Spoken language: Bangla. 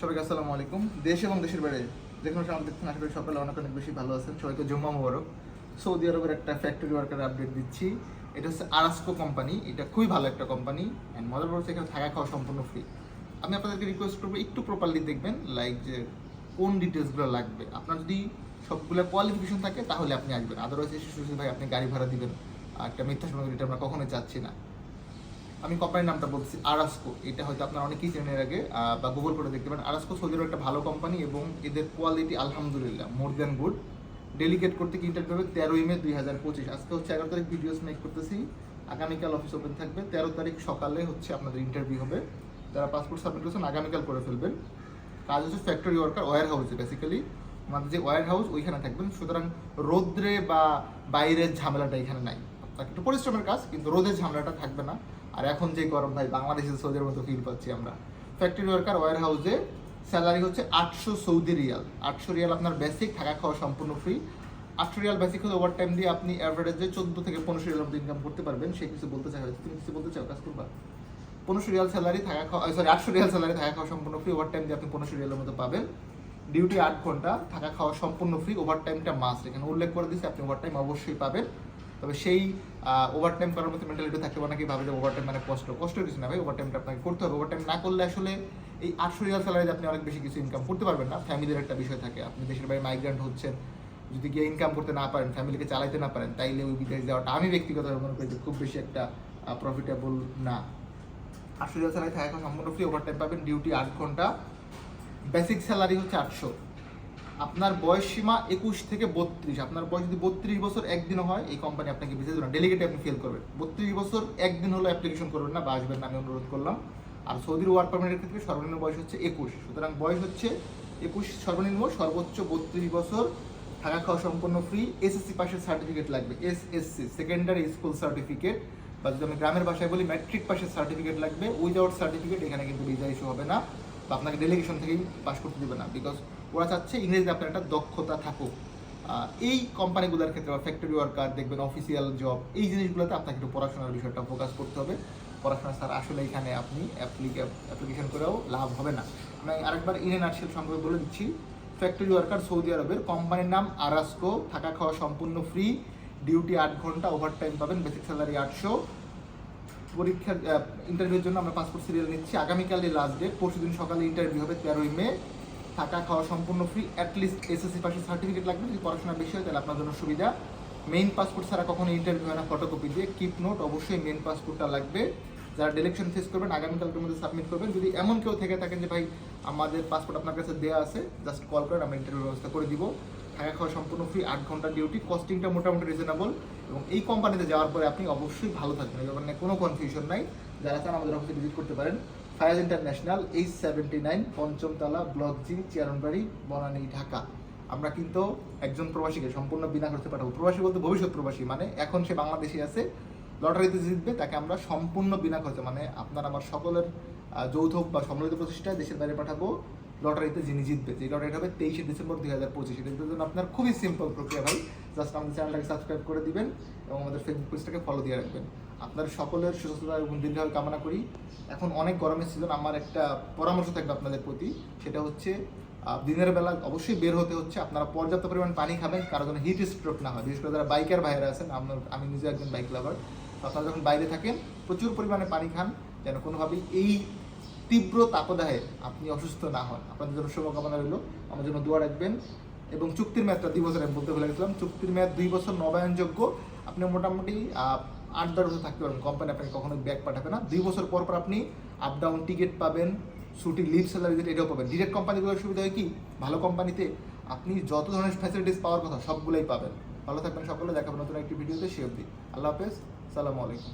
সবাইকে আসসালামু আলাইকুম। দেশ এবং দেশের বাইরে যে কোনো সময় দেখছেন আশা করি সকালে অনেক অনেক বেশি ভালো আছেন। সবাইকে জুম্মা মোবারক। সৌদি আরবের একটা ফ্যাক্টরি ওয়ার্কার আপডেট দিচ্ছি। এটা হচ্ছে আরাস্কো কোম্পানি এটা খুবই ভালো একটা কোম্পানি অ্যান্ড মজার বলছে এখানে থাকা খাওয়া সম্পূর্ণ ফ্রি আমি আপনাদেরকে রিকোয়েস্ট করব একটু প্রপারলি দেখবেন লাইক যে কোন ডিটেলসগুলো লাগবে। আপনার যদি সবগুলো কোয়ালিফিকেশন থাকে তাহলে আপনি আসবেন। আদারওয়াইজ এসে শুধু ভাই আপনি গাড়ি ভাড়া দিবেন। একটা মিথ্যা সময় এটা আমরা কখনোই চাচ্ছি না। আমি কোম্পানির নামটা বলছি আরাস্কো এটা হয়তো আপনারা অনেকেই চেনেন আগে বা গুগল করে দেখতে পারেন। আরাস্কো সৌদি আরবের একটা ভালো কোম্পানি এবং এদের কোয়ালিটি আলহামদুলিল্লাহ মোর দ্যান গুড ডেলিগেট করতে ইন্টারভিউ হবে? তেরোই মে দুই হাজার পঁচিশ। আজকে হচ্ছে এগারো তারিখ ভিডিওস মেক করতেছি। আগামীকাল অফিস ওপেন থাকবে। তেরো তারিখ সকালে হচ্ছে আপনাদের ইন্টারভিউ হবে। যারা পাসপোর্ট সাবমিট করেছেন, আগামীকাল করে ফেলবেন। কাজ হচ্ছে ফ্যাক্টরি ওয়ার্কার ওয়ার হাউসে বেসিক্যালি আমাদের যে ওয়ার হাউস ওইখানে থাকবেন। সুতরাং রোদ্রে বা বাইরের ঝামেলাটা এখানে নাই। একটু পরিশ্রমের কাজ, কিন্তু রোদের ঝামেলাটা থাকবে না। আর এখন যে গরম ভাই, বাংলাদেশের সৌদির মতো ফিল পাচ্ছি আমরা। ফ্যাক্টরি ওয়ার্কার ওয়ার হাউসে স্যালারি হচ্ছে আটশো সৌদি রিয়াল। আটশো রিয়াল আপনার বেসিক থাকা খাওয়া সম্পূর্ণ ফ্রি আটশো রিয়াল বেসিক হলে ওভার টাইম দিয়ে আপনি অ্যাভারেজে চোদ্দ থেকে পনেরোশো রিয়াল ইনকাম করতে পারবেন। সে কিছু বলতে চাই তুমি কিছু বলতে চাও, কাজ করবা। পনেরোশো রিয়াল স্যালারি থাকা খাওয়া সরি আটশো রিয়াল স্যালারি থাকা খাওয়া সম্পূর্ণ ফ্রি ওভার টাইম দিয়ে আপনি পনেরোশো রিয়ালের মতো পাবেন। ডিউটি আট ঘণ্টা, থাকা খাওয়া সম্পূর্ণ ফ্রি ওভার টাইমটা মাস্ট এখানে উল্লেখ করে দিচ্ছে আপনি ওভার টাইম অবশ্যই পাবেন। তবে সেই ওভার টাইম করার মতো মেন্টালিটি থাকতে অনেকেই ভাবে যে ওভার টাইম মানে কষ্ট। কষ্ট কিছু না ভাই ওভার টাইমটা আপনাকে করতে হবে। ওভার টাইম না করলে আসলে এই আটশো রিয়াল স্যালারিতে আপনি অনেক বেশি কিছু ইনকাম করতে পারবেন না। ফ্যামিলির একটা বিষয় থাকে। আপনি দেশের বাইরে মাইগ্রেন্ট হচ্ছেন, যদি গিয়ে ইনকাম করতে না পারেন ফ্যামিলিকে চালাইতে না পারেন, তাইলে ওই বিদেশ যাওয়াটা আমি ব্যক্তিগতভাবে মনে করি যে খুব বেশি একটা প্রফিটেবল না। আটশো রিয়াল স্যালারি থাকা সম্পূর্ণ ফ্রি ওভার টাইম পাবেন। ডিউটি আট ঘণ্টা। বেসিক স্যালারি হচ্ছে আটশো। আপনার বয়স সীমা একুশ থেকে বত্রিশ। আপনার বয়স যদি বত্রিশ বছর একদিন হয়, এই কোম্পানি আপনাকে ভিসা দেবে না। ডেলিগেটে আপনি ফেল করবেন। বত্রিশ বছর একদিন হলো অ্যাপ্লিকেশন করবেন না বা আসবেন না, আমি অনুরোধ করলাম। আর সৌদির ওয়ার্ক পারমিটের ক্ষেত্রে সর্বনিম্ন বয়স হচ্ছে একুশ। সুতরাং বয়স হচ্ছে একুশ সর্বনিম্ন সর্বোচ্চ বত্রিশ বছর, থাকা খাওয়া সম্পূর্ণ ফ্রি এসএসসি পাশের সার্টিফিকেট লাগবে। এসএসসি সেকেন্ডারি স্কুল সার্টিফিকেট বা যদি আমি গ্রামের ভাষায় বলি ম্যাট্রিক পাশের সার্টিফিকেট লাগবে। উইদাউট সার্টিফিকেট এখানে কিন্তু ভিসা ইস্যু হবে না। বা আপনাকে ডেলিগেশন থেকেই পাস করতে দেবে না। বিকজ ওরা চাচ্ছে ইংরেজিতে আপনার একটা দক্ষতা থাকুক। এই কোম্পানিগুলোর ক্ষেত্রে বা ফ্যাক্টরি ওয়ার্কার দেখবেন অফিসিয়াল জব এই জিনিসগুলোতে আপনাকে একটু পড়াশোনার বিষয়টা ফোকাস করতে হবে। পড়াশোনা স্যার আসলে এখানে আপনি অ্যাপ্লিকেশন করেও লাভ হবে না। আমি আরেকবার ইন আর্টসেল সম্পর্কে বলে দিচ্ছি ফ্যাক্টরি ওয়ার্কার সৌদি আরবের কোম্পানির নাম আরাস্কো, থাকা খাওয়া সম্পূর্ণ ফ্রি ডিউটি আট ঘণ্টা ওভার টাইম পাবেন বেসিক স্যালারি আটশো। পরীক্ষার ইন্টারভিউর জন্য আমরা পাসপোর্ট সিরিয়াল নিচ্ছি। আগামীকালই লাস্ট ডেট পরশু দিন সকালে ইন্টারভিউ হবে তেরোই মে। থাকা খাওয়া সম্পূর্ণ ফ্রি অ্যাটলিস্ট এসএসসি পাশের সার্টিফিকেট লাগবে। যদি পড়াশোনা বেশি হয় তাহলে আপনার জন্য সুবিধা। মেইন পাসপোর্ট ছাড়া কখনো ইন্টারভিউ হয় না ফটোকপি দিয়ে। কিপ নোট অবশ্যই মেইন পাসপোর্টটা লাগবে। যারা ডিলেকশন ফেস করবেন, আগামীকালকের মধ্যে সাবমিট করবেন। যদি এমন কেউ থেকে থাকেন যে, ভাই, আমাদের পাসপোর্ট আপনার কাছে দেওয়া আছে জাস্ট কল করেন, আমরা ইন্টারভিউ ব্যবস্থা করে দিব। থাকা খাওয়া সম্পূর্ণ ফ্রি আট ঘণ্টা ডিউটি কস্টিংটা মোটামুটি রিজনেবল এবং এই কোম্পানিতে যাওয়ার পরে আপনি অবশ্যই ভালো থাকবেন, এই ব্যাপারে কোনো কনফিউশন নাই। যারা চান আমাদের অফিসে ভিজিট করতে পারেন। Fayaz international H seventy nine পঞ্চমতলা, block G, Chairmanbari, Banani, Dhaka. আমরা কিন্তু একজন প্রবাসীকে সম্পূর্ণ বিনা খরচে পাঠাবো। প্রবাসী বলতে ভবিষ্যৎ প্রবাসী মানে এখন সে বাংলাদেশে আছে, লটারিতে জিতবে, তাকে আমরা সম্পূর্ণ বিনা খরচে মানে আপনার আমার সকলের যৌথ বা সম্মিলিত প্রচেষ্টায় দেশের বাইরে পাঠাবো। লটারিতে যিনি জিতবে, যে লটারিটা হবে তেইশে ডিসেম্বর দুই হাজার পঁচিশ। এটার জন্য আপনার খুবই সিম্পল প্রক্রিয়া ভাই। জাস্ট আমাদের চ্যানেলটাকে সাবস্ক্রাইব করে দিবেন এবং আমাদের ফেসবুক পেজটাকে ফলো দিয়ে রাখবেন। আপনার সকলের সুস্থতা এবং দীর্ঘায়ু কামনা করি। এখন অনেক গরমের সিজন আমার একটা পরামর্শ থাকবে আপনাদের প্রতি। সেটা হচ্ছে দিনের বেলা অবশ্যই বের হতে হচ্ছে। আপনারা পর্যাপ্ত পরিমাণ পানি খাবেন, কারও যেন হিট স্ট্রোক না হয়। বিশেষ করে যারা বাইকের বাইরে আছেন আপনার আমি নিজে একজন বাইক লাভার আপনারা যখন বাইরে থাকেন, প্রচুর পরিমাণে পানি খান। যেন কোনোভাবেই এই তীব্র তাপদাহে আপনি অসুস্থ না হন। আপনাদের জন্য শুভকামনা রইল। আমার জন্য দোয়া রাখবেন এবং চুক্তির মেয়াদটা দুই বছর আমি বলতে ভুলে গেছিলাম। চুক্তির মেয়াদ দুই বছর নবায়নযোগ্য। আপনি মোটামুটি আট দশ বছর থাকতে পারবেন। কোম্পানি আপনাকে কখনো ব্যাক পাঠাবে না। দুই বছর পর পর আপনি আপ ডাউন টিকিট পাবেন ছুটি লিভ স্যালারি যেটা এটাও পাবেন। ডিরেক্ট কোম্পানিগুলোর সুবিধা হয় কি? ভালো কোম্পানিতে আপনি যত ধরনের ফ্যাসিলিটিস পাওয়ার কথা সবগুলোই পাবেন। ভালো থাকবেন সকলে। দেখাবেন নতুন একটি ভিডিওতে সে অবধি। আল্লাহ হাফেজ। সালামু আলাইকুম।